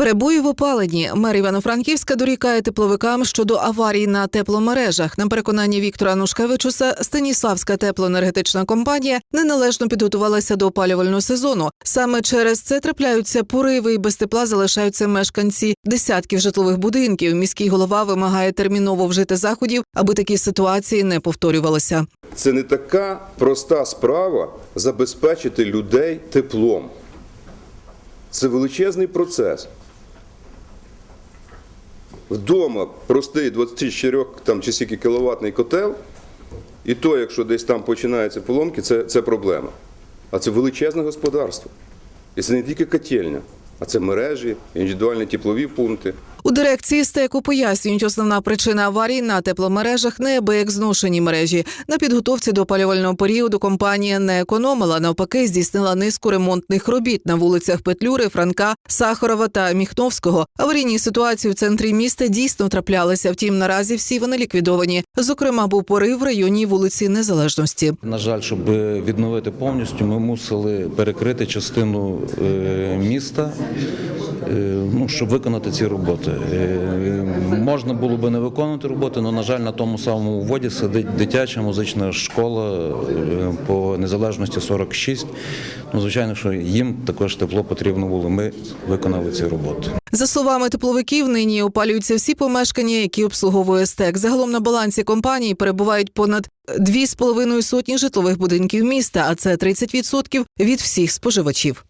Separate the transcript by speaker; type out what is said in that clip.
Speaker 1: Перебої в опаленні. Мер Івано-Франківська дорікає тепловикам щодо аварій на тепломережах. На переконання Віктора Нушкевичуса, Станіславська теплоенергетична компанія неналежно підготувалася до опалювального сезону. Саме через це трапляються пориви і без тепла залишаються мешканці десятків житлових будинків. Міський голова вимагає терміново вжити заходів, аби такі ситуації не повторювалися.
Speaker 2: Це не така проста справа забезпечити людей теплом. Це величезний процес. Вдома простий 24 там, чи скільки кіловатний котел, і то, якщо десь там починаються поломки, це, це проблема. А це величезне господарство. І це не тільки котельня, а це мережі, індивідуальні теплові пункти.
Speaker 1: У дирекції стеку пояснюють, основна причина аварій на тепломережах неабияк зношені мережі. На підготовці до опалювального періоду компанія не економила. Навпаки, здійснила низку ремонтних робіт на вулицях Петлюри, Франка, Сахарова та Міхновського. Аварійні ситуації в центрі міста дійсно траплялися. Втім, наразі всі вони ліквідовані. Зокрема, був порив в районі вулиці Незалежності.
Speaker 3: На жаль, щоб відновити повністю, ми мусили перекрити частину е, міста, е, ну, щоб виконати ці роботи. Е, Можна було би не виконувати роботи, але, на жаль, на тому самому вводі сидить дитяча музична школа е, по незалежності 46. Ну, звичайно, що їм також тепло потрібно було. Ми виконали ці роботи.
Speaker 1: За словами тепловиків, нині опалюються всі помешкання, які обслуговує стек. Загалом на балансі компанії перебувають понад дві з половиною сотні житлових будинків міста, а це 30% від всіх споживачів.